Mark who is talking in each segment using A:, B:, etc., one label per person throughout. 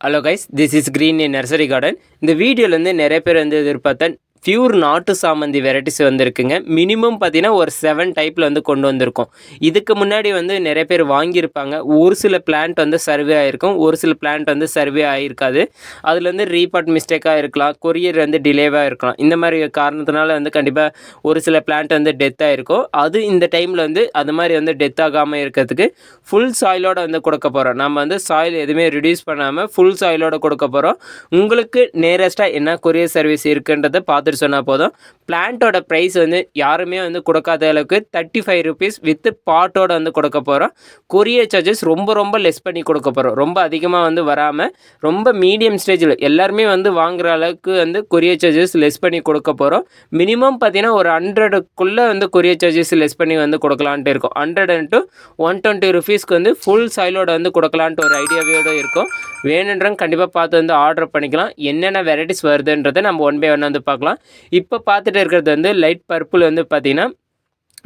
A: Hello guys this is green in nursery garden இந்த வீடியோவில் வந்து நிறைய பேர் வந்து எதிர்பார்த்தேன் பியூர் நாட்டு சாமந்தி வெரைட்டிஸ் வந்துருக்குங்க. மினிமம் பார்த்தீங்கன்னா ஒரு செவன் டைப்பில் வந்து கொண்டு வந்திருக்கோம். இதுக்கு முன்னாடி வந்து நிறைய பேர் வாங்கியிருப்பாங்க. ஒரு சில பிளான்ட் வந்து சர்வே ஆகிருக்கும் ஒரு சில பிளான்ட் வந்து சர்வே ஆகிருக்காது அதில் வந்து ரீபார்ட் மிஸ்டேக்காக இருக்கலாம். கொரியர் வந்து டிலேவாக இருக்கலாம். இந்த மாதிரி காரணத்தினால வந்து கண்டிப்பாக ஒரு சில பிளான்ட் வந்து டெத் ஆகிருக்கும் அது இந்த டைமில் வந்து அது மாதிரி வந்து டெத் ஆகாமல் இருக்கிறதுக்கு ஃபுல் சாயிலோடு வந்து கொடுக்க போகிறோம் நம்ம வந்து சாயில் எதுவுமே ரிடியூஸ் பண்ணாமல் ஃபுல் சாயிலோடு கொடுக்க போகிறோம் உங்களுக்கு நேரஸ்ட்டாக என்ன கொரியர் சர்வீஸ் இருக்குன்றதை பார்த்து பார்த்துட்டு சொன்னால் போதும். பிளான்ட்டோட ப்ரைஸ் வந்து யாருமே வந்து கொடுக்காத அளவுக்கு தேர்ட்டி ஃபைவ் ருபீஸ் வித் பாட்டோட வந்து கொடுக்க போகிறோம் கொரியர் சார்ஜஸ் ரொம்ப ரொம்ப லெஸ் பண்ணி கொடுக்க போகிறோம் ரொம்ப அதிகமாக வந்து வராமல் ரொம்ப மீடியம் ஸ்டேஜில் எல்லாருமே வந்து வாங்குற அளவுக்கு வந்து கொரியர் சார்ஜஸ் லெஸ் பண்ணி கொடுக்க போகிறோம் மினிமம் பார்த்தீங்கன்னா ஒரு ஹண்ட்ரடுக்குள்ளே வந்து கொரியர் சார்ஜஸ் லெஸ் பண்ணி வந்து கொடுக்கலான்ட்டு இருக்கும். ஹண்ட்ரட் இன்ட்டு ஒன் டுவெண்ட்டி ருபீஸ்க்கு வந்து ஃபுல் சைலோட வந்து கொடுக்கலான்ட்டு ஒரு ஐடியாவோடு இருக்கும். வேணுன்றவங்க கண்டிப்பாக பார்த்து வந்து ஆர்டர் பண்ணிக்கலாம். என்னென்ன வெரைட்டிஸ் வருதுன்றதை நம்ம ஒன் பை ஒன் வந்து பார்க்கலாம். இப்போ பார்த்துட்டு இருக்கிறது வந்து லைட் பர்பிள் வந்து பார்த்திங்கன்னா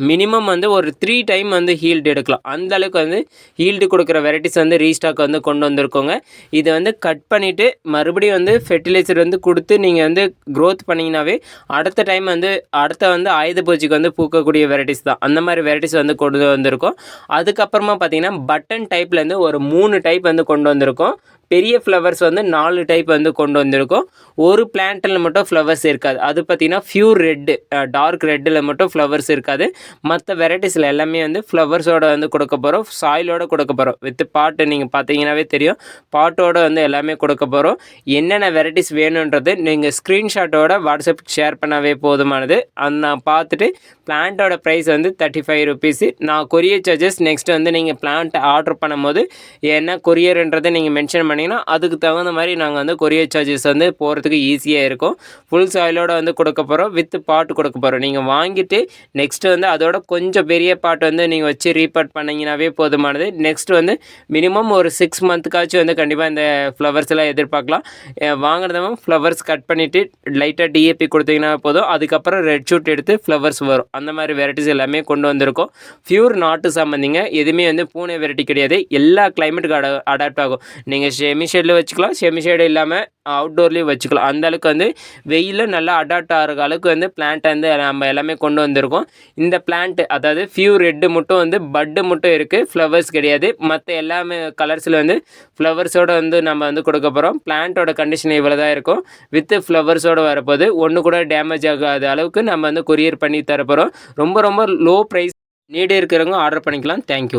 A: மினிமம் வந்து ஒரு த்ரீ டைம் வந்து ஹீல்டு எடுக்கலாம். அந்த அளவுக்கு வந்து ஹீல்டு கொடுக்குற வெரைட்டிஸ் வந்து ரீஸ்டாக் வந்து கொண்டு வந்திருக்கோங்க. இதை வந்து கட் பண்ணிவிட்டு மறுபடியும் வந்து ஃபெர்டிலைசர் வந்து கொடுத்து நீங்கள் வந்து க்ரோத் பண்ணிங்கனாவே அடுத்த டைம் வந்து அடுத்த வந்து ஆயுத பூஜைக்கு வந்து பூக்கக்கூடிய வெரைட்டிஸ் தான். அந்த மாதிரி வெரைட்டிஸ் வந்து கொண்டு வந்திருக்கோம். அதுக்கப்புறமா பார்த்தீங்கன்னா பட்டன் டைப்லேருந்து ஒரு மூணு டைப் வந்து கொண்டு வந்திருக்கோம். பெரிய ஃப்ளவர்ஸ் வந்து நாலு டைப் வந்து கொண்டு வந்திருக்கோம். ஒரு பிளான்ட்டில் மட்டும் ஃப்ளவர்ஸ் இருக்காது. அது பார்த்திங்கன்னா ஃபியூர் ரெட்டு டார்க் ரெட்டில் மட்டும் ஃப்ளவர்ஸ் இருக்காது. மற்ற வெரைட்டிஸில் எல்லாமே வந்து ஃப்ளவர்ஸோடு வந்து கொடுக்க போகிறோம் சாயிலோடு கொடுக்க போகிறோம் வித் பாட்டு நீங்கள் பார்த்தீங்கன்னாவே தெரியும். பாட்டோடு வந்து எல்லாமே கொடுக்க போகிறோம் என்னென்ன வெரைட்டிஸ் வேணுன்றது நீங்கள் ஸ்க்ரீன்ஷாட்டோட வாட்ஸ்அப் ஷேர் பண்ணவே போதுமானது. அந்த நான் பார்த்துட்டு பிளான்ட்டோட ப்ரைஸ் வந்து தேர்ட்டி ஃபைவ் ருபீஸு நான் கொரியர் சார்ஜஸ் நெக்ஸ்ட் வந்து நீங்கள் பிளான்ட் ஆர்டர் பண்ணும்போது என்ன கொரியர்ன்றதை நீங்கள் மென்ஷன் பண்ணிங்கன்னா அதுக்கு தகுந்த மாதிரி நாங்கள் வந்து கொரியர் சார்ஜஸ் வந்து போகிறதுக்கு ஈஸியாக இருக்கும். ஃபுல் சாயிலோட வந்து கொடுக்க போகிறோம் வித் பாட்டு கொடுக்க போகிறோம் நீங்கள் வாங்கிட்டு நெக்ஸ்ட்டு வந்து அதோட கொஞ்சம் பெரிய பாட்டு வந்து நீங்கள் வச்சு ரீபார்ட் பண்ணிங்கனாவே போதுமானது. நெக்ஸ்ட் வந்து மினிமம் ஒரு சிக்ஸ் மந்த்துக்காச்சும் வந்து கண்டிப்பாக இந்த ஃப்ளவர்ஸ் எல்லாம் எதிர்பார்க்கலாம். வாங்கினதும் ஃப்ளவர்ஸ் கட் பண்ணிவிட்டு லைட்டாக டிஏபி கொடுத்தீங்கன்னா போதும். அதுக்கப்புறம் ரெட் ஷூட் எடுத்து ஃப்ளவர்ஸ் வரும். அந்த மாதிரி வெரைட்டிஸ் எல்லாமே கொண்டு வந்திருக்கோம். ஃப்யூர் நாட்டு சம்மந்திங்க. எதுவுமே வந்து பூனை வெரைட்டி கிடையாது. எல்லா கிளைமேட்டுக்கு அட அடாப்ட் ஆகும். நீங்கள் செமி ஷேடில் வச்சுக்கலாம். செமி ஷேடு இல்லாமல் அவுட்டோர்லேயும் வச்சுக்கலாம். அந்த அளவுக்கு வந்து வெயிலில் நல்லா அடாப்ட் ஆகிற அளவுக்கு வந்து பிளான்ட்டை வந்து நம்ம எல்லாமே கொண்டு வந்திருக்கோம். இந்த பிளான்ட்டு அதாவது ஃபியூ ரெட்டு மட்டும் வந்து பட்டு மட்டும் இருக்குது ஃப்ளவர்ஸ் கிடையாது. மற்ற எல்லாமே கலர்ஸில் வந்து ஃப்ளவர்ஸோடு வந்து நம்ம வந்து கொடுக்க போகிறோம் பிளான்ட்டோட கண்டிஷன் இவ்வளோ தான் இருக்கும். வித்து ஃப்ளவர்ஸோடு வரப்போது ஒன்று கூட டேமேஜ் ஆகாத அளவுக்கு நம்ம வந்து கொரியர் பண்ணி தரப்போகிறோம் ரொம்ப ரொம்ப லோ ப்ரைஸ் நீடு இருக்கிறவங்க ஆர்டர் பண்ணிக்கலாம். Thank you